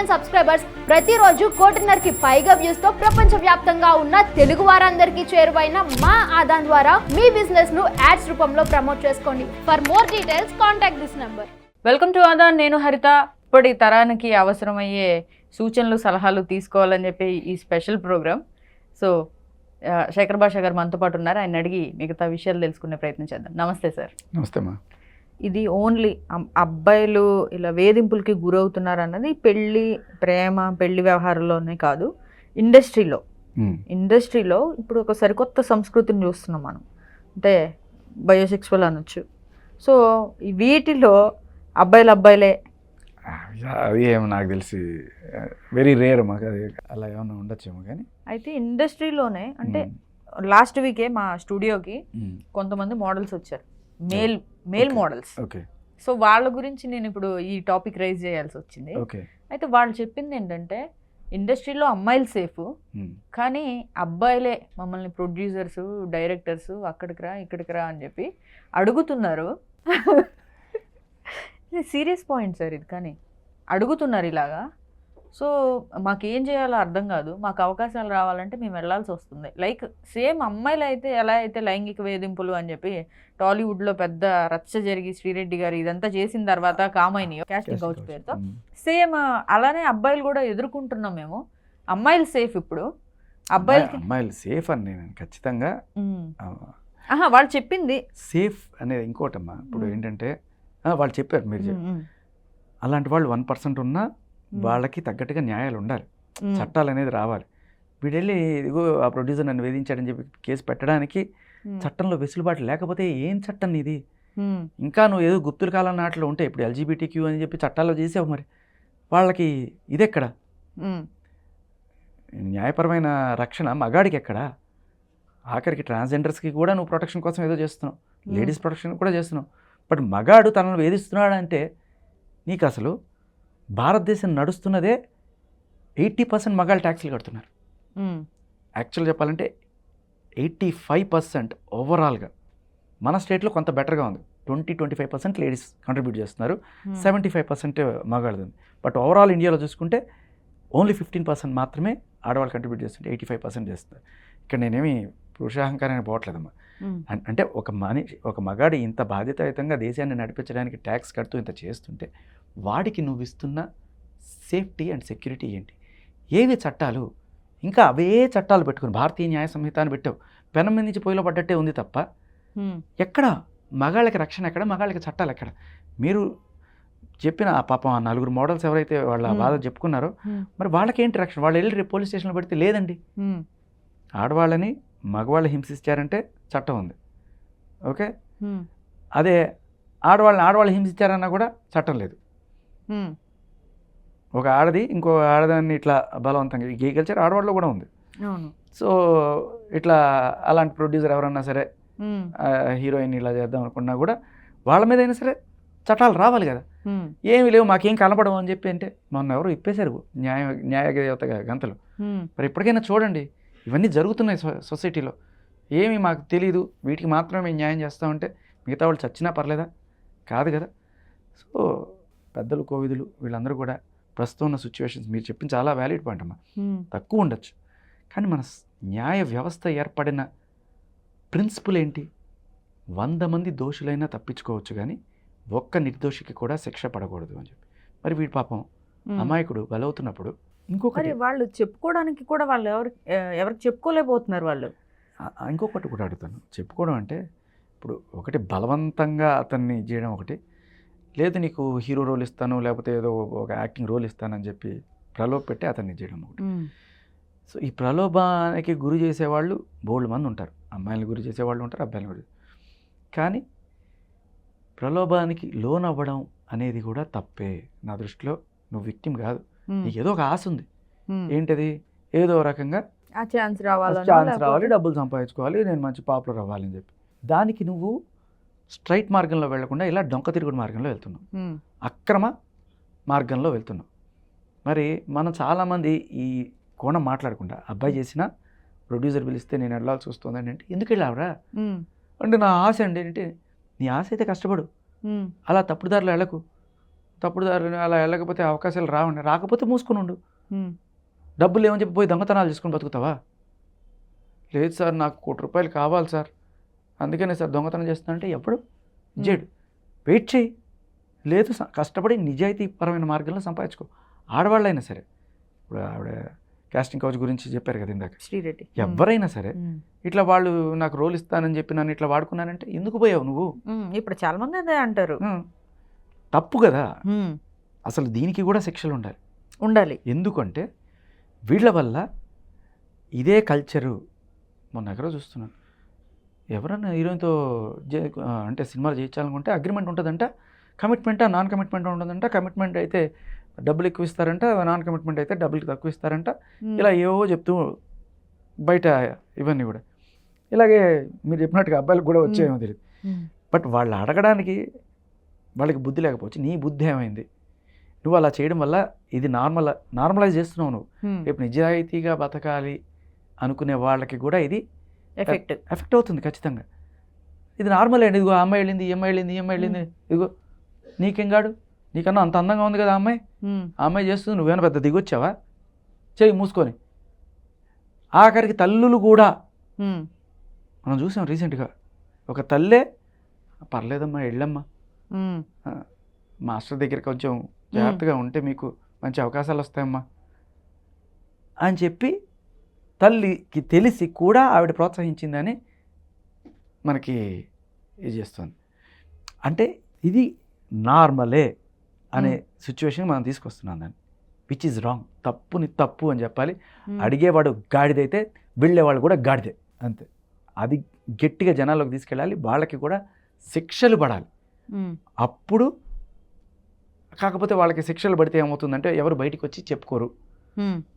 Million subscribers ప్రతిరోజు కోటిన్నరకి పైగా వ్యూస్తో ప్రపంచ వ్యాప్తంగా ఉన్న తెలుగు వారందరికీ చేరువైన మా ఆదాన్ ద్వారా మీ బిజినెస్ను యాడ్స్ రూపంలో ప్రమోట్ చేసుకోండి. For more details contact this number welcome to Aadhan నేను హరిత. ఇప్పటి తరానికి అవసరమయ్యే సూచనలు సలహాలు తీసుకోవాలని చెప్పి ఈ స్పెషల్ ప్రోగ్రామ్ సో శేఖర్ భాష గారు మనతో పాటు ఉన్నారు. ఆయన అడిగి మిగతా విషయాలు తెలుసుకునే ప్రయత్నం చేద్దాం. నమస్తే సార్ నమస్తే అమ్మా ఇది ఓన్లీ అబ్బాయిలు ఇలా వేధింపులకి గురవుతున్నారు అన్నది పెళ్ళి ప్రేమ పెళ్ళి వ్యవహారంలోనే కాదు ఇండస్ట్రీలో. ఇండస్ట్రీలో ఇప్పుడు ఒక సరికొత్త సంస్కృతిని చూస్తున్నాం మనం. అంటే బయోసెక్సువల్ అనొచ్చు. సో వీటిలో అబ్బాయిలు అబ్బాయిలే. అది ఏమో నాకు తెలిసి వెరీ రేర్ మాకు అది అలా ఏమైనా ఉండొచ్చేమో కానీ. అయితే ఇండస్ట్రీలోనే అంటే లాస్ట్ వీకే మా స్టూడియోకి కొంతమంది మోడల్స్ వచ్చారు. Male male. Models. Okay. So వాళ్ళ గురించి నేను ఇప్పుడు ఈ టాపిక్ రైజ్ చేయాల్సి వచ్చింది. అయితే వాళ్ళు చెప్పింది ఏంటంటే ఇండస్ట్రీలో అమ్మాయిలు సేఫ్ ఉమ్, కానీ అబ్బాయిలే మమ్మల్ని ప్రొడ్యూసర్స్ డైరెక్టర్స్ అక్కడికి రా ఇక్కడికి రా అని చెప్పి అడుగుతున్నారు. ఇది సీరియస్ పాయింట్ సార్ ఇది కానీ. అడుగుతున్నారు ఇలాగా. సో మాకేం చేయాలో అర్థం కాదు. మాకు అవకాశాలు రావాలంటే మేము వెళ్ళాల్సి వస్తుంది. లైక్ సేమ్ అమ్మాయిలు అయితే ఎలా అయితే లైంగిక వేధింపులు అని చెప్పి టాలీవుడ్లో పెద్ద రచ్చ జరిగి శ్రీరెడ్డి గారు ఇదంతా చేసిన తర్వాత కామైనాయో క్యాస్టింగ్ కౌచ్ పేరుతో సేమ్ అలానే అబ్బాయిలు కూడా ఎదుర్కొంటున్నాం మేము. అమ్మాయిలు సేఫ్ ఇప్పుడు. అబ్బాయిలకి అమ్మాయిలు సేఫ్ అని నేను ఖచ్చితంగా వాళ్ళు చెప్పింది. సేఫ్ అనేది ఇంకోటమ్మా. ఇప్పుడు. ఏంటంటే వాళ్ళు చెప్పారు మీరు అలాంటి వాళ్ళు వన్ పర్సెంట్ ఉన్నా వాళ్ళకి తగ్గట్టుగా న్యాయాలు ఉండాలి. చట్టాలు అనేది రావాలి. వీడెళ్ళి ఇదిగో ఆ ప్రొడ్యూసర్ నన్ను వేధించాడని చెప్పి కేసు పెట్టడానికి చట్టంలో వెసులుబాటు లేకపోతే ఏం చట్టం ఇది ఇంకా నువ్వు ఏదో గుప్తుల కాలం నాటిలో ఉంటే ఇప్పుడు ఎల్జీబీటీ క్యూ అని చెప్పి చట్టాల్లో చేసావు మరి. వాళ్ళకి ఇదెక్కడ? న్యాయపరమైన రక్షణ మగాడికి ఎక్కడ? ఆఖరికి ట్రాన్స్జెండర్స్కి కూడా నువ్వు ప్రొటెక్షన్ కోసం ఏదో చేస్తున్నావు. లేడీస్ ప్రొటెక్షన్ కూడా చేస్తున్నావు. బట్ మగాడు తనను వేధిస్తున్నాడు అంటే నీకు అసలు భారతదేశం నడుస్తున్నదే ఎయిటీ పర్సెంట్ మగాళ్ళు ట్యాక్స్లు కడుతున్నారు. యాక్చువల్ చెప్పాలంటే ఎయిటీ ఫైవ్ పర్సెంట్ ఓవరాల్గా మన స్టేట్లో కొంత బెటర్గా ఉంది. Twenty twenty five percent ladies contribute చేస్తున్నారు. సెవెంటీ ఫైవ్ పర్సెంట్ మగాళ్ళది బట్ ఓవరాల్ ఇండియాలో చూసుకుంటే ఓన్లీ ఫిఫ్టీన్ పర్సెంట్ మాత్రమే ఆడవాళ్ళు కంట్రిబ్యూట్ చేస్తుంటే ఎయిటీ ఫైవ్ పర్సెంట్ చేస్తున్నారు. ఇక్కడ నేనేమి పురుషాహంకారాన్ని పోవట్లేదమ్మా. అంటే ఒక మనిషి ఒక మగాడు ఇంత బాధ్యతాయుతంగా దేశాన్ని నడిపించడానికి ట్యాక్స్ కడుతూ ఇంత చేస్తుంటే వాడికి నువ్వు ఇస్తున్న సేఫ్టీ అండ్ సెక్యూరిటీ ఏంటి? ఏవి చట్టాలు? ఇంకా అవే చట్టాలు పెట్టుకుని భారతీయ న్యాయ సంహిత అని పెట్టావు. పెనం మీద నుంచి పొయ్యిలో పడ్డట్టే ఉంది తప్ప ఎక్కడ? మగాళ్ళకి రక్షణ ఎక్కడ? మగాళ్ళకి చట్టాలు ఎక్కడ? మీరు చెప్పిన ఆ పాపం ఆ నలుగురు మోడల్స్ ఎవరైతే వాళ్ళ. బాధ చెప్పుకున్నారో మరి వాళ్ళకి ఏంటి రక్షణ? వాళ్ళు వెళ్ళి రేపు పోలీస్ స్టేషన్లో పెడితే లేదండి. ఆడవాళ్ళని మగవాళ్ళు హింసించారంటే చట్టం ఉంది. ఓకే? అదే ఆడవాళ్ళని ఆడవాళ్ళు హింసించారన్నా కూడా చట్టం లేదు. ఒక ఆడది ఇంకో ఆడదాన్ని ఇట్లా బలవంతంగా ఈ గే కల్చర్ ఆడవాళ్ళలో కూడా ఉంది. సో ఇట్లా అలాంటి ప్రొడ్యూసర్ ఎవరన్నా సరే హీరోయిన్ ఇలా చేద్దాం అనుకున్నా కూడా వాళ్ళ మీద అయినా సరే చట్టాలు రావాలి కదా. ఏమి లేవు మాకేం కనపడవు అని చెప్పి అంటే మొన్న ఎవరు ఇప్పేశారు? న్యాయ న్యాయదేవత గంతలు. మరి ఇప్పటికైనా చూడండి ఇవన్నీ జరుగుతున్నాయి సొసైటీలో. ఏమి మాకు తెలియదు వీటికి మాత్రమే మేము న్యాయం చేస్తామంటే మిగతా వాళ్ళు చచ్చినా పర్లేదా? కాదు కదా. సో పెద్దలు కోవిదులు వీళ్ళందరూ కూడా ప్రస్తుతం ఉన్న సిచ్యువేషన్స్ మీరు చెప్పిన చాలా వ్యాలిడ్ పాయింట్ అమ్మా. తక్కువ ఉండొచ్చు. కానీ మన న్యాయ వ్యవస్థ ఏర్పడిన ప్రిన్సిపల్ ఏంటి? వంద మంది దోషులైనా తప్పించుకోవచ్చు కానీ ఒక్క నిర్దోషికి కూడా శిక్ష పడకూడదు అని చెప్పి. మరి వీడి పాపం. అమాయకుడు బలవుతున్నప్పుడు ఇంకొకటి వాళ్ళు చెప్పుకోవడానికి కూడా వాళ్ళు ఎవరు ఎవరికి చెప్పుకోలేకపోతున్నారు వాళ్ళు. ఇంకొకటి కూడా అడుగుతాను. చెప్పుకోవడం అంటే ఇప్పుడు ఒకటి బలవంతంగా అతన్ని చేయడం ఒకటి లేదు నీకు హీరో రోల్ ఇస్తాను లేకపోతే ఏదో ఒక యాక్టింగ్ రోల్ ఇస్తానని చెప్పి ప్రలోభ పెట్టి అతన్ని చేయడం ఒకటి. సో ఈ ప్రలోభానికి గురి చేసేవాళ్ళు బోల్డ్ మంది ఉంటారు. అమ్మాయిలు గురి చేసేవాళ్ళు ఉంటారు అబ్బాయిలు గురి కానీ ప్రలోభానికి లోన్ అవ్వడం అనేది కూడా తప్పే. నా దృష్టిలో నువ్వు విక్టిమ్ కాదు. నీకు ఏదో ఒక ఆశ ఉంది. ఏంటది? ఏదో రకంగా ఛాన్స్ రావాలని ఛాన్స్ రావాలి డబ్బులు సంపాదించుకోవాలి నేను మంచి పాపులర్ అవ్వాలని చెప్పి. దానికి నువ్వు స్ట్రైట్ మార్గంలో వెళ్ళకుండా ఇలా డొంక తిరుగుడు మార్గంలో వెళ్తున్నావు అక్రమ మార్గంలో వెళ్తున్నావు మరి మనం చాలామంది ఈ కోణం మాట్లాడకుండా అబ్బాయి చేసిన ప్రొడ్యూసర్ పిలిస్తే నేను వెళ్ళాల్సి వస్తుంది అంటే ఎందుకు వెళ్ళావురా? అంటే నా ఆశ అండి అంటే నీ ఆశ అయితే కష్టపడు. అలా తప్పుడు దారిలో వెళ్ళకు. తప్పుడు దారిని అలా వెళ్ళకపోతే అవకాశాలు రావండి. రాకపోతే మూసుకుని ఉండు. డబ్బులు ఏమని చెప్పి పోయి దొంగతనాలు చేసుకుని బతుకుతావా? లేదు సార్ నాకు కోటి రూపాయలు కావాలి సార్. అందుకనే సార్ దొంగతనం చేస్తానంటే ఎప్పుడు? ఇచ్చేడు వెయిట్ చేయి లేదు కష్టపడి నిజాయితీ పరమైన మార్గంలో సంపాదించుకో. ఆడవాళ్ళైనా సరే. ఇప్పుడు ఆవిడ కాస్టింగ్ కౌచ్ గురించి చెప్పారు కదా ఇందాక. శ్రీరెడ్డి. ఎవరైనా సరే. ఇట్లా వాళ్ళు నాకు రోల్ ఇస్తానని చెప్పి నన్ను ఇట్లా వాడుకున్నానంటే ఎందుకు పోయావు నువ్వు? ఇప్పుడు చాలా మంది అదే అంటారు. తప్పు కదా. అసలు దీనికి కూడా శిక్షలు ఉండాలి. ఉండాలి. ఎందుకంటే వీళ్ళ వల్ల ఇదే కల్చరు మొన్న ఎక్కడో చూస్తున్నాను. ఎవరన్నా హీరోయిన్తో జే అంటే సినిమాలు చేయించాలనుకుంటే అగ్రిమెంట్ ఉంటుందంట. కమిట్మెంటా నాన్ కమిట్మెంట్ ఉంటుందంట. కమిట్మెంట్ అయితే డబ్బులు ఎక్కువ ఇస్తారంట. నాన్ కమిట్మెంట్ అయితే డబ్బులు తక్కువ ఇస్తారంట. ఇలా ఏవో చెప్తూ బయట ఇవన్నీ కూడా. ఇలాగే మీరు చెప్పినట్టుగా అబ్బాయిలకు కూడా వచ్చాయేమో తెలియదు బట్ వాళ్ళు అడగడానికి వాళ్ళకి బుద్ధి లేకపోవచ్చు. నీ బుద్ధి ఏమైంది? నువ్వు అలా చేయడం వల్ల ఇది నార్మల్ నార్మలైజ్ చేస్తున్నావు నువ్వు. రేపు నిజాయితీగా బతకాలి అనుకునే వాళ్ళకి కూడా ఇది ఎఫెక్ట్ ఎఫెక్ట్ అవుతుంది ఖచ్చితంగా. ఇది నార్మల్ అండి. ఇదిగో అమ్మాయి వెళ్ళింది ఈ అమ్మాయి వెళ్ళింది ఈ అమ్మాయి వెళ్ళింది. ఇదిగో నీకేం కాడు నీకన్నా అంత అందంగా ఉంది కదా అమ్మాయి? ఆ అమ్మాయి చేస్తుంది నువ్వేమైనా పెద్ద దిగొచ్చావా? చెయ్యి మూసుకొని. ఆఖరికి తల్లులు కూడా. మనం చూసాం రీసెంట్గా. ఒక తల్లే పర్లేదమ్మా వెళ్ళమ్మా. మాస్టర్ దగ్గర కొంచెం జాగ్రత్తగా ఉంటే మీకు మంచి అవకాశాలు వస్తాయమ్మా. అని చెప్పి తల్లికి తెలిసి కూడా ఆవిడ ప్రోత్సహించిందని మనకి ఇది చేస్తుంది. అంటే ఇది నార్మలే అనే సిచ్యువేషన్ మనం తీసుకొస్తున్నాం దాన్ని. Which is wrong. తప్పుని తప్పు అని చెప్పాలి. అడిగేవాడు గాడిదైతే వెళ్ళేవాళ్ళు కూడా గాడిదే. అంతే. అది గట్టిగా జనాల్లోకి తీసుకెళ్ళాలి. వాళ్ళకి కూడా శిక్షలు పడాలి. అప్పుడు కాకపోతే వాళ్ళకి శిక్షలు పడితే ఏమవుతుందంటే ఎవరు బయటికి వచ్చి చెప్పుకోరు.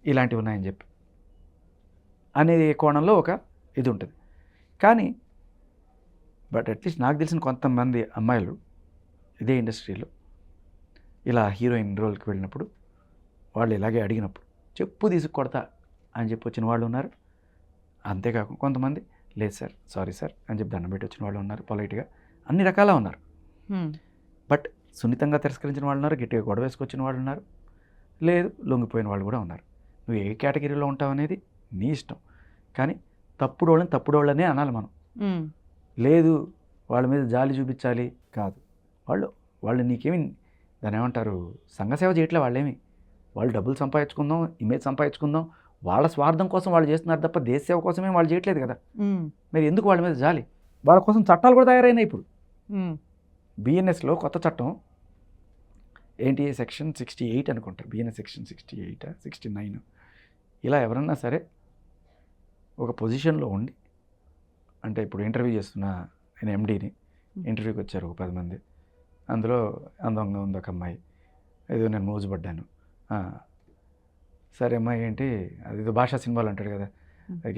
ఇలాంటివి ఉన్నాయని చెప్పి. అనే కోణంలో ఒక ఇది ఉంటుంది కానీ బట్ అట్లీస్ట్ నాకు తెలిసిన కొంతమంది అమ్మాయిలు ఇదే ఇండస్ట్రీలో ఇలా హీరోయిన్ రోల్కి వెళ్ళినప్పుడు వాళ్ళు ఇలాగే అడిగినప్పుడు చెప్పు తీసుకు కొడతా అని చెప్పి వచ్చిన వాళ్ళు ఉన్నారు. అంతేకాకుండా కొంతమంది లేదు సార్ సారీ సార్ అని చెప్పి దండం పెట్టి వచ్చిన వాళ్ళు ఉన్నారు పొలైట్గా. అన్ని రకాల ఉన్నారు. బట్ సున్నితంగా తిరస్కరించిన వాళ్ళు ఉన్నారు గట్టిగా గొడవ వేసుకొచ్చిన వాళ్ళు ఉన్నారు. లేదు లొంగిపోయిన వాళ్ళు కూడా uన్నారు నువ్వు ఏ కేటగిరీలో ఉంటావు అనేది నీ ఇష్టం. కానీ తప్పుడు వాళ్ళని తప్పుడు వాళ్ళనే అనాలి మనం. లేదు వాళ్ళ మీద జాలి చూపించాలి. కాదు. వాళ్ళు వాళ్ళు నీకేమి దాని ఏమంటారు సంఘసేవ చేయట్లే వాళ్ళేమి. వాళ్ళు డబ్బులు సంపాదించుకుందాం ఇమేజ్ సంపాదించుకుందాం. వాళ్ళ స్వార్థం కోసం వాళ్ళు చేస్తున్నారు తప్ప దేశ సేవ కోసమే వాళ్ళు చేయట్లేదు కదా. మరి ఎందుకు వాళ్ళ మీద జాలి? వాళ్ళ కోసం చట్టాలు కూడా తయారైనాయి ఇప్పుడు. బిఎన్ఎస్లో కొత్త చట్టం. ఏంటి? సెక్షన్ సిక్స్టీ ఎయిట్ అనుకుంటా. BNS section sixty eight? Sixty nine. ఇలా ఎవరన్నా సరే ఒక పొజిషన్లో ఉండి అంటే ఇప్పుడు ఇంటర్వ్యూ చేస్తున్న నేను ఎండీని ఇంటర్వ్యూకి వచ్చారు ఒక పది మంది. అందులో అందంగా ఉంది ఒక అమ్మాయి. ఏదో నేను మోజుపడ్డాను సరే అమ్మాయి ఏంటి అది ఏదో భాషా సినిమాలు అంటాడు కదా.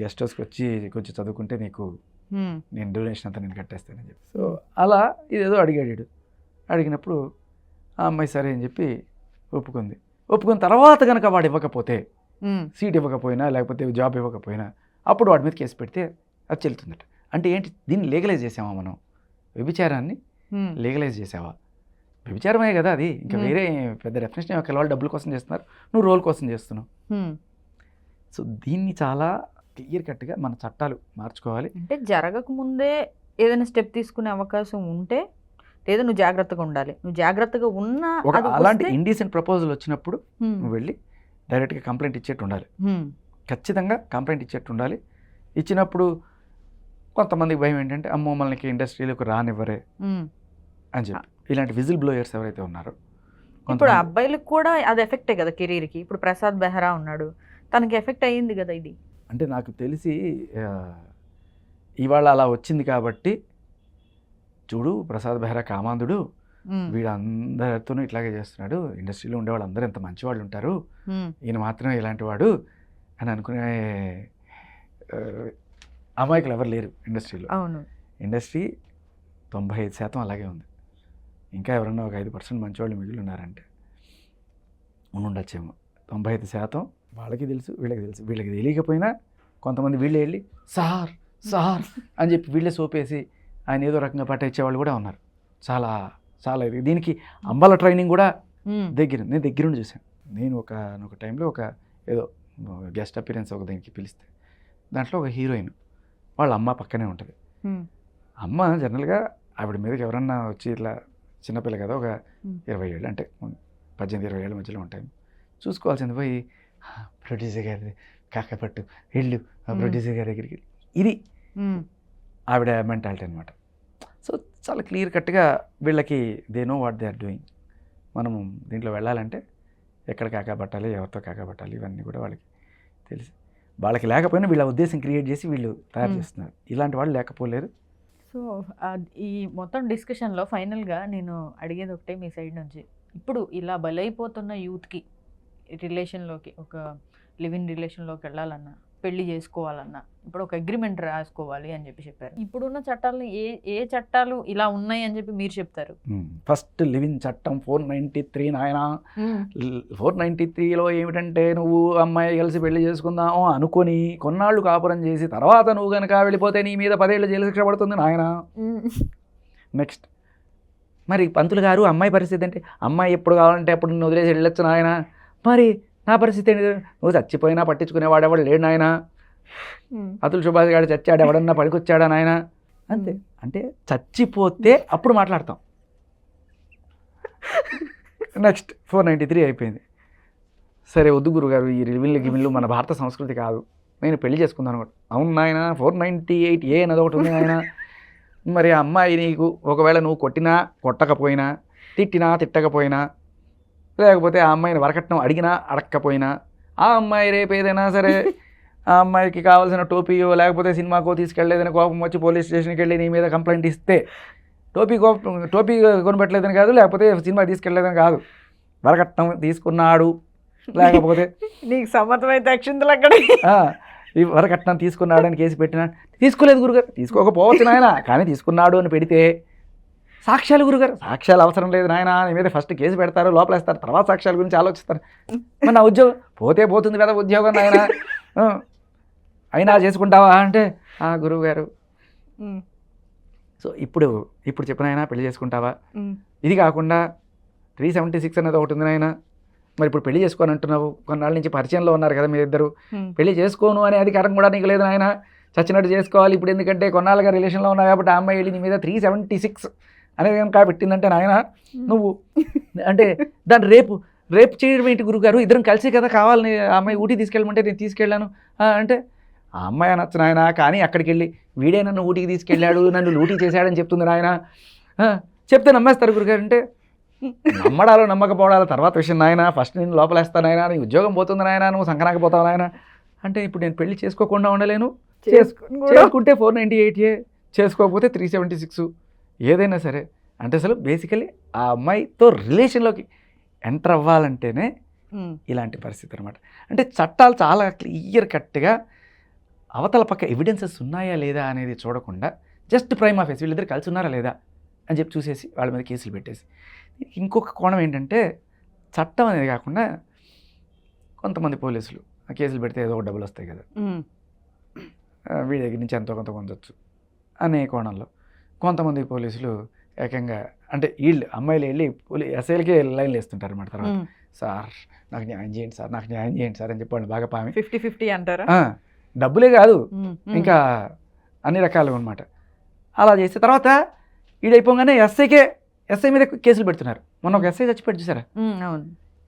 గెస్ట్ హౌస్కి వచ్చి కొంచెం చదువుకుంటే నీకు నేను డొనేషన్ అంతా నేను కట్టేస్తానని చెప్పి. సో అలా ఇదేదో అడిగాడు. అడిగినప్పుడు ఆ అమ్మాయి సరే అని చెప్పి ఒప్పుకుంది. ఒప్పుకున్న తర్వాత కనుక వాడు ఇవ్వకపోతే సీట్ ఇవ్వకపోయినా లేకపోతే జాబ్ ఇవ్వకపోయినా అప్పుడు వాడి మీద కేసు పెడితే అది చెల్లుతుందట. అంటే ఏంటి? దీన్ని లీగలైజ్ చేసామా మనం? వ్యభిచారాన్ని లీగలైజ్ చేసావా? వ్యభిచారమే కదా అది. ఇంకా. వేరే పెద్ద డెఫినేషన్ ఒక వాళ్ళు డబ్బుల కోసం చేస్తున్నారు. నువ్వు రోల్ కోసం చేస్తున్నావు. సో దీన్ని చాలా క్లియర్ కట్గా మన చట్టాలు మార్చుకోవాలి. అంటే జరగక ముందే ఏదైనా స్టెప్ తీసుకునే అవకాశం ఉంటే లేదా నువ్వు జాగ్రత్తగా ఉండాలి. నువ్వు జాగ్రత్తగా ఉన్నా అలాంటి ఇండీసెంట్ ప్రపోజల్ వచ్చినప్పుడు నువ్వు వెళ్ళి డైరెక్ట్గా కంప్లైంట్ ఇచ్చేట్టు ఉండాలి. ఖచ్చితంగా కంప్లైంట్ ఇచ్చేట్టు ఉండాలి ఇచ్చినప్పుడు కొంతమందికి భయం ఏంటంటే అమ్మో మనకి ఇండస్ట్రీలోకి రానివ్వరే. అని చెప్పి. ఇలాంటి విజిల్ బ్లోయర్స్ ఎవరైతే ఉన్నారో ఇప్పుడు అబ్బాయిలకు కూడా అది ఎఫెక్టే కదా కెరీర్కి. ఇప్పుడు ప్రసాద్ బెహ్రా ఉన్నాడు. తనకి ఎఫెక్ట్ అయ్యింది కదా ఇది. అంటే నాకు తెలిసి ఇవాళ అలా వచ్చింది కాబట్టి చూడు ప్రసాద్ బెహ్రా కామాంధుడు. వీడందరితోనూ ఇట్లాగే చేస్తున్నాడు. ఇండస్ట్రీలో ఉండే వాళ్ళందరూ ఎంత మంచివాళ్ళు ఉంటారు. ఉమ్, ఈయన మాత్రమే ఇలాంటి వాడు. అని అనుకునే అమాయకులు ఎవరు లేరు ఇండస్ట్రీలో. అవును. ఇండస్ట్రీ తొంభై ఐదు శాతం అలాగే ఉంది. ఇంకా ఎవరన్నా ఒక ఐదు పర్సెంట్ మంచివాళ్ళు మిగిలి ఉన్నారంటే ఉండుండొచ్చేమో. తొంభై ఐదు శాతం వాళ్ళకి తెలుసు వీళ్ళకి తెలుసు. వీళ్ళకి తెలియకపోయినా కొంతమంది వీళ్ళే వెళ్ళి సార్ సార్ అని చెప్పి వీళ్ళే సోపేసి ఆయన ఏదో రకంగా పట్టించే వాళ్ళు కూడా ఉన్నారు. చాలా చాలా ఇది. దీనికి అంబాల ట్రైనింగ్ కూడా దగ్గర నేను దగ్గర నుండి చూశాను. నేను ఒక ఒక టైంలో ఒక ఏదో గెస్ట్ అపీరెన్స్ ఒక దీనికి పిలిస్తే. దాంట్లో ఒక హీరోయిన్ వాళ్ళ అమ్మ పక్కనే ఉంటుంది. అమ్మ జనరల్గా ఆవిడ మీదకి ఎవరన్నా వచ్చి ఇట్లా చిన్నపిల్ల కదా ఒక. ఇరవై ఏళ్ళు అంటే పద్దెనిమిది ఇరవై ఏళ్ళ మధ్యలో ఉంటాయి. చూసుకోవాల్సింది పోయి ప్రొడ్యూసర్ గారి కాకపట్టు వెళ్ళు ఆ. ప్రొడ్యూసర్ గారి దగ్గరికి. ఇది ఆవిడ మెంటాలిటీ అనమాట సో చాలా క్లియర్ కట్గా వీళ్ళకి they know what they are doing మనము దీంట్లో వెళ్ళాలంటే ఎక్కడ కాకపట్టాలి ఎవరితో కాకపట్టాలి ఇవన్నీ కూడా వాళ్ళకి తెలుసు. వాళ్ళకి లేకపోయినా వీళ్ళ ఉద్దేశం క్రియేట్ చేసి వీళ్ళు తయారు. చేస్తున్నారు. ఇలాంటి వాళ్ళు లేకపోలేరు. సో ఈ మొత్తం డిస్కషన్లో ఫైనల్గా నేను అడిగేది ఒకటే మీ సైడ్ నుంచి. ఇప్పుడు ఇలా బలైపోతున్న యూత్కి రిలేషన్లోకి ఒక లివ్ ఇన్ రిలేషన్లోకి వెళ్ళాలన్నా పెళ్ళి చేసుకోవాలన్నా. ఇప్పుడు ఒక అగ్రిమెంట్ రాసుకోవాలి అని చెప్పి చెప్పారు. ఇప్పుడున్న చట్టాలను ఏ ఏ చట్టాలు ఇలా ఉన్నాయి అని చెప్పి మీరు చెప్తారు? ఫస్ట్ లివింగ్ చట్టం ఫోర్ నైంటీ త్రీ నాయన. ఫోర్ నైంటీ త్రీలో ఏమిటంటే నువ్వు అమ్మాయి కలిసి పెళ్ళి చేసుకుందాము అనుకొని కొన్నాళ్ళు కాపురం చేసి తర్వాత నువ్వు కనుక వెళ్ళిపోతే నీ మీద పదేళ్ళు జైలు శిక్ష పడుతుంది నాయన. నెక్స్ట్. మరి పంతులు గారు అమ్మాయి పరిస్థితి అంటే అమ్మాయి ఎప్పుడు కావాలంటే అప్పుడు వదిలేసి వెళ్ళొచ్చు నాయన. మరి నా పరిస్థితి ఏంటి? నువ్వు చచ్చిపోయినా పట్టించుకునేవాడు ఎవడు లేడు నాయన. అతుల్ సుభాష్ గారు చచ్చాడు ఎవడన్నా పనికొచ్చాడా నాయన? అంతే. అంటే చచ్చిపోతే అప్పుడు మాట్లాడతాం. నెక్స్ట్ ఫోర్ నైంటీ త్రీ అయిపోయింది. సరే వద్దు గురుగారు ఈ రివిల్లు గిమిల్లు మన భారత సంస్కృతి కాదు. నేను పెళ్ళి చేసుకుందాను అనుకో అవును నాయన ఫోర్ నైంటీ ఎయిట్ ఏ అనేది ఒకటి ఉంది నాయన. మరి ఆ అమ్మాయి నీకు ఒకవేళ నువ్వు కొట్టినా కొట్టకపోయినా తిట్టినా తిట్టకపోయినా లేకపోతే ఆ అమ్మాయిని వరకట్నం అడిగినా అడగకపోయినా ఆ అమ్మాయి రేపు ఏదైనా సరే ఆ అమ్మాయికి కావాల్సిన టోపీయో లేకపోతే సినిమాకో తీసుకెళ్ళలేదని కోపం వచ్చి పోలీస్ స్టేషన్కి వెళ్ళి నీ మీద కంప్లైంట్ ఇస్తే టోపీ కోపం టోపీ కొనిపెట్టలేదని కాదు లేకపోతే సినిమా తీసుకెళ్ళలేదని కాదు. వరకట్నం తీసుకున్నాడు. లేకపోతే నీకు సమ్మతమైతే అక్షింతలు అక్కడ. వరకట్నం తీసుకున్నాడు అని కేసు పెట్టినా తీసుకోలేదు గురుగారు తీసుకోకపోవచ్చు నాయన కానీ తీసుకున్నాడు అని పెడితే సాక్ష్యాలు గురుగారు. సాక్ష్యాలు అవసరం లేదు నాయన నీ మీద ఫస్ట్ కేసు పెడతారు లోపలేస్తారు తర్వాత సాక్ష్యాల గురించి ఆలోచిస్తారు. మరి నా ఉద్యోగం పోతే పోతుంది కదా ఉద్యోగం నాయన. అయినా చేసుకుంటావా అంటే ఆ గురువు గారు సో ఇప్పుడు ఇప్పుడు చెప్పిన ఆయన పెళ్ళి చేసుకుంటావా? ఇది కాకుండా త్రీ సెవెంటీ సిక్స్ అనేది ఒకటి ఉంది నాయన. మరి ఇప్పుడు పెళ్ళి చేసుకోని అంటున్నావు. కొన్నాళ్ళ నుంచి పరిచయంలో ఉన్నారు కదా మీరిద్దరు. పెళ్ళి చేసుకోను అనే అధికారం కూడా నీకు లేదు నాయన. చచ్చినట్టు చేసుకోవాలి. ఇప్పుడు ఎందుకంటే కొన్నాళ్ళుగా రిలేషన్లో ఉన్నావు కాబట్టి ఆ అమ్మాయి వెళ్ళి నీ మీద త్రీ సెవెంటీ సిక్స్ అనేది ఏం కాబట్టిందంటే నాయన నువ్వు అంటే దాన్ని రేపు రేపు చేయడం ఏంటి గురుగారు? ఇద్దరం కలిసి కదా కావాలని ఆ అమ్మాయి ఊటీ తీసుకెళ్ళమంటే నేను తీసుకెళ్ళాను. అంటే ఆ అమ్మాయి అనొచ్చు నాయన కానీ అక్కడికి వెళ్ళి వీడే నన్ను ఊటీకి తీసుకెళ్ళాడు నన్ను లూటీ చేశాడని చెప్తుంది నాయన. చెప్తే నమ్మేస్తారు గురుగారు అంటే నమ్మడాలు నమ్మకపోవడాలు తర్వాత విషయం నాయన. ఫస్ట్ నేను లోపలేస్తాను నాయన నీ ఉద్యోగం పోతుంది నాయన నువ్వు సంకనాకి పోతావు నాయన. అంటే ఇప్పుడు నేను పెళ్ళి చేసుకోకుండా ఉండలేను. చేసుకుంటే ఫోర్ నైంటీ ఎయిట్ ఏ చేసుకోకపోతే త్రీ సెవెంటీ సిక్స్ ఏదైనా సరే అంటే అసలు బేసికలీ ఆ అమ్మాయితో రిలేషన్లోకి ఎంటర్ అవ్వాలంటేనే ఇలాంటి పరిస్థితి అనమాట అంటే చట్టాలు చాలా క్లియర్ కట్గా అవతల పక్క ఎవిడెన్సెస్ ఉన్నాయా లేదా అనేది చూడకుండా జస్ట్ ప్రైమ్ ఆఫీస్ వీళ్ళిద్దరు కలిసి ఉన్నారా లేదా అని చెప్పి చూసేసి వాళ్ళ మీద కేసులు పెట్టేసి. ఇంకొక కోణం ఏంటంటే చట్టం అనేది కాకుండా కొంతమంది పోలీసులు ఆ కేసులు పెడితే ఏదో ఒక డబ్బులు వస్తాయి కదా. వీడి దగ్గర నుంచి ఎంతో కొంత పొందొచ్చు అనే కోణంలో. కొంతమంది పోలీసులు ఏకంగా అంటే వీళ్ళు అమ్మాయిలు వెళ్ళి పోలీ ఎస్ఐలకి లైన్లు వేస్తుంటారు అనమాట తర్వాత. సార్ నాకు న్యాయం చేయండి సార్ నాకు న్యాయం చేయండి సార్ అని చెప్పి వాళ్ళు బాగా పామి. ఫిఫ్టీ ఫిఫ్టీ అంటారా? డబ్బులే కాదు. ఇంకా అన్ని రకాలుగా అనమాట అలా చేస్తే తర్వాత ఈడైపోగానే ఎస్ఐకే ఎస్ఐ మీద కేసులు పెడుతున్నారు. మొన్న ఒక ఎస్ఐ చచ్చిపోయాడు చూసారా? అవును.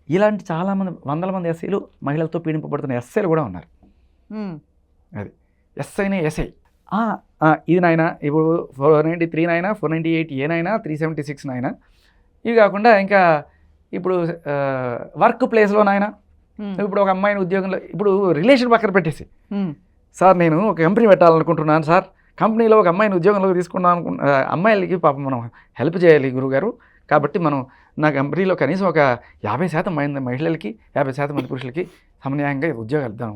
ఇలాంటి చాలామంది వందల మంది ఎస్ఐలు మహిళలతో పీడింపబడుతున్న ఎస్ఐలు కూడా ఉన్నారు. ఉమ్, ఎస్ఐనే ఎస్ఐ. ఇది నాయన. ఇప్పుడు ఫోర్ నైంటీ త్రీ నైనా ఫోర్ నైంటీ ఎయిట్ ఏ నైనా త్రీ సెవెంటీ సిక్స్ నైనా ఇవి కాకుండా ఇంకా ఇప్పుడు వర్క్ ప్లేస్లో నాయన. ఇప్పుడు ఒక అమ్మాయిని ఉద్యోగంలో ఇప్పుడు రిలేషన్ పక్కన పెట్టేసి. సార్ నేను ఒక కంపెనీ పెట్టాలనుకుంటున్నాను సార్. కంపెనీలో ఒక అమ్మాయిని ఉద్యోగంలోకి తీసుకుందాం అనుకున్న అమ్మాయిలకి పాపం మనం హెల్ప్ చేయాలి గురుగారు. కాబట్టి మనం నా కంపెనీలో కనీసం ఒక యాభై శాతం మంది మహిళలకి యాభై శాతం మంది పురుషులకి సమన్యాయంగా ఉద్యోగాలు ఇద్దాం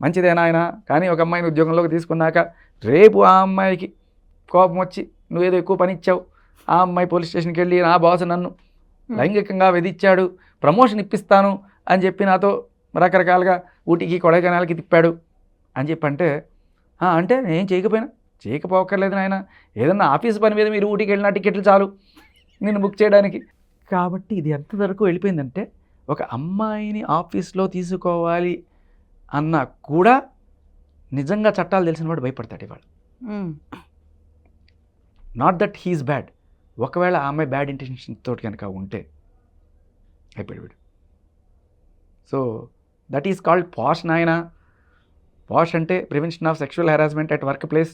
మంచిదేనా ఆయన కానీ ఒక అమ్మాయిని ఉద్యోగంలోకి తీసుకున్నాక రేపు ఆ అమ్మాయికి కోపం వచ్చి నువ్వేదో ఎక్కువ పని ఇచ్చావు. ఆ అమ్మాయి పోలీస్ స్టేషన్కి వెళ్ళి నా బాస్ నన్ను లైంగికంగా విధించాడు. ప్రమోషన్ ఇప్పిస్తాను అని చెప్పి నాతో రకరకాలుగా ఊటీకి కొడైకెనాల్కి తిప్పాడు. అని చెప్పి అంటే "ఆ, అంటే నేను చేయకపోయినా? చేయకపోకర్లేదు నాయన. ఏదన్నా ఆఫీస్ పని మీద మీరు ఊటీకి వెళ్ళిన టికెట్లు చాలు నేను బుక్ చేయడానికి. కాబట్టి ఇది ఎంతవరకు వెళ్ళిపోయిందంటే ఒక అమ్మాయిని ఆఫీస్లో తీసుకోవాలి అన్నా కూడా నిజంగా చట్టాలు తెలిసిన వాడు భయపడతాడు ఇవాళ. నాట్ దట్ హీస్ బ్యాడ్ ఒకవేళ ఆ అమ్మాయి బ్యాడ్ ఇంటెన్షన్ తోటి కనుక ఉంటే అయిపోయాడు వీడు. So that is called POSH నాయన. పాష్ అంటే prevention of sexual harassment at work place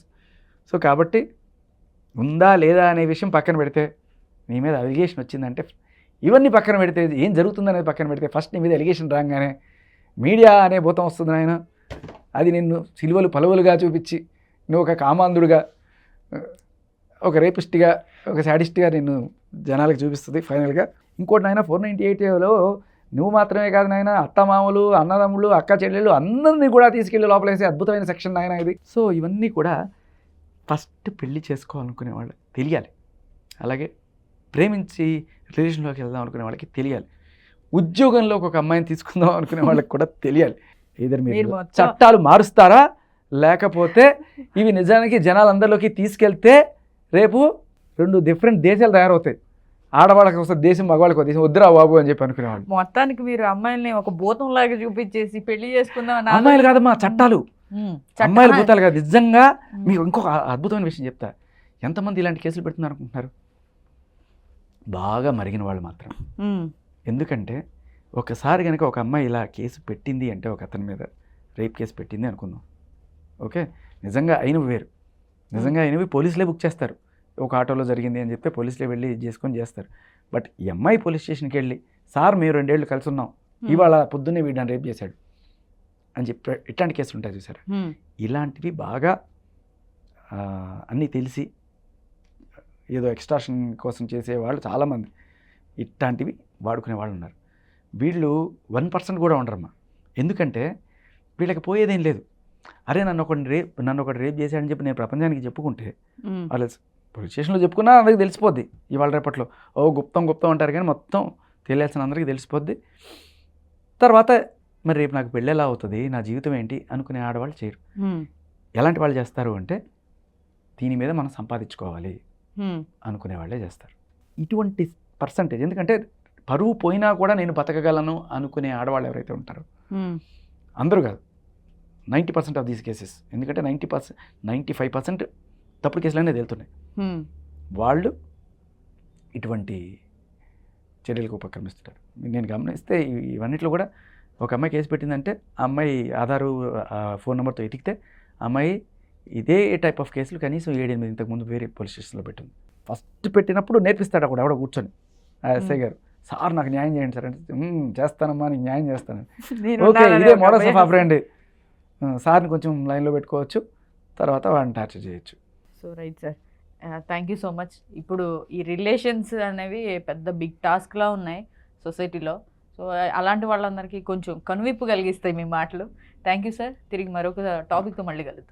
so కాబట్టి ఉందా లేదా అనే విషయం పక్కన పెడితే నీ మీద అలిగేషన్ వచ్చిందంటే ఇవన్నీ పక్కన పెడితే ఏం జరుగుతుందనేది పక్కన పెడితే ఫస్ట్ నీ మీద ఎలిగేషన్ రాగానే మీడియా అనే భూతం వస్తుంది నాయన. అది నిన్ను సిలువలు పలువలుగా చూపించి నువ్వు ఒక కామాంధుడుగా ఒక రేపిస్ట్గా ఒక శాడిస్ట్గా నిన్ను జనాలకు చూపిస్తుంది ఫైనల్గా. ఇంకోటి నాయన ఫోర్ నైంటీ ఎయిట్లో నువ్వు మాత్రమే కాదు నాయన అత్తమామలు అన్నదమ్ములు అక్క చెల్లెళ్ళు అందరినీ కూడా తీసుకెళ్ళి లోపలేసే అద్భుతమైన సెక్షన్ నాయన ఇది. సో ఇవన్నీ కూడా ఫస్ట్ పెళ్ళి చేసుకోవాలనుకునే వాళ్ళు తెలియాలి. అలాగే ప్రేమించి రిలేషన్లోకి వెళ్దాం అనుకునే వాళ్ళకి తెలియాలి. ఉద్యోగంలోకి ఒక అమ్మాయిని తీసుకుందాం అనుకునే వాళ్ళకి కూడా తెలియాలి. ఇద్దరు మీరు చట్టాలు మారుస్తారా? లేకపోతే ఇవి నిజానికి జనాలందరిలోకి తీసుకెళ్తే రేపు రెండు డిఫరెంట్ దేశాలు తయారవుతాయి. ఆడవాళ్ళకి వస్తే దేశం మగవాళ్ళకి ఒక దేశం. వద్దురా బాబు అని చెప్పి అనుకునేవాళ్ళు. మొత్తానికి మీరు అమ్మాయిల్ని ఒక భూతం లాగా చూపించేసి పెళ్ళి చేసుకుందాం అమ్మాయిలు కాదమ్మా చట్టాలు. అమ్మాయిలు భూతాలు కాదు. నిజంగా. మీకు ఇంకొక అద్భుతమైన విషయం చెప్తా. ఎంతమంది ఇలాంటి కేసులు పెడుతున్నారు అనుకుంటున్నారు? బాగా మరిగిన వాళ్ళు మాత్రం. ఎందుకంటే ఒకసారి కనుక ఒక అమ్మాయి ఇలా కేసు పెట్టింది అంటే ఒక అతని మీద రేప్ కేసు పెట్టింది అనుకుందాం. ఓకే? నిజంగా అయినవి వేరు. నిజంగా అయినవి పోలీసులే బుక్ చేస్తారు. ఒక ఆటోలో జరిగింది అని చెప్తే పోలీసులే వెళ్ళి చేసుకొని చేస్తారు. బట్ ఈ అమ్మాయి పోలీస్ స్టేషన్కి వెళ్ళి సార్ మేము రెండేళ్ళు కలిసి ఉన్నాం. ఇవాళ పొద్దున్నే వీడిని రేప్ చేశాడు. అని చెప్పి ఇట్లాంటి కేసులు ఉంటాయి చూసారా? ఇలాంటివి బాగా అన్నీ తెలిసి ఏదో ఎక్స్ట్రాషన్ కోసం చేసేవాళ్ళు చాలామంది. ఇట్లాంటివి వాడుకునే వాళ్ళు ఉన్నారు. వీళ్ళు వన్ పర్సెంట్ కూడా ఉండరమ్మా. ఎందుకంటే వీళ్ళకి పోయేదేం లేదు. అరే నన్ను ఒకటి రేప్ నన్ను ఒకటి రేప్ చేశాడని చెప్పి నేను ప్రపంచానికి చెప్పుకుంటే వాళ్ళు పోలీస్ స్టేషన్లో చెప్పుకున్నా అందరికి తెలిసిపోద్ది ఇవాళ రేపట్లో. ఓ గుప్తం గుప్తం అంటారు కానీ మొత్తం తెలియాల్సిన అందరికీ తెలిసిపోద్ది. తర్వాత మరి రేపు నాకు పెళ్ళి ఎలా అవుతుంది నా జీవితం ఏంటి అనుకునే ఆడవాళ్ళు చేయరు. ఎలాంటి వాళ్ళు చేస్తారు అంటే దీని మీద మనం సంపాదించుకోవాలి అనుకునే వాళ్ళే చేస్తారు. ఇటువంటి పర్సంటేజ్ ఎందుకంటే పరువు పోయినా కూడా నేను బతకగలను అనుకునే ఆడవాళ్ళు ఎవరైతే ఉంటారో అందరూ కాదు. Ninety percent of these cases. ఎందుకంటే ninety percent ninety five percent తప్పుడు కేసులనే తేలుతున్నాయి. ఉమ్, వాళ్ళు ఇటువంటి చర్యలకు ఉపక్రమిస్తుంటారు. నేను గమనిస్తే ఇవి- ఇవన్నిట్లో కూడా ఒక అమ్మాయి కేసు పెట్టిందంటే అమ్మాయి ఆధారు ఫోన్ నెంబర్తో ఎతికితే అమ్మాయి ఇదే టైప్ ఆఫ్ కేసులు కనీసం ఏడెనిమిది ఇంతకుముందు వేరే పోలీస్ స్టేషన్లో పెట్టింది. ఫస్ట్ పెట్టినప్పుడు నేర్పిస్తాడు అక్కడ ఎవడో కూర్చొని ఎస్ఐ గారు. సార్ నాకు న్యాయం చేయండి సార్. అంటే "మ్మ్, చేస్తానమ్మా నీకు న్యాయం చేస్తాను. ఓకే ఇదే మోడల్స్ ఆఫ్ భయం. ఆఫరెండ్ సార్ని కొంచెం లైన్లో పెట్టుకోవచ్చు తర్వాత వాడిని టార్చర్ చేయొచ్చు. So right sir. Thank you so much ఇప్పుడు ఈ రిలేషన్స్ అనేవి పెద్ద బిగ్ టాస్క్లా ఉన్నాయి సొసైటీలో. సో అలాంటి వాళ్ళందరికీ కొంచెం కనువిప్పు కలిగిస్తాయి మీ మాటలు. థ్యాంక్ యూ సార్ తిరిగి మరొక టాపిక్తో మళ్ళీ కలుద్దాం.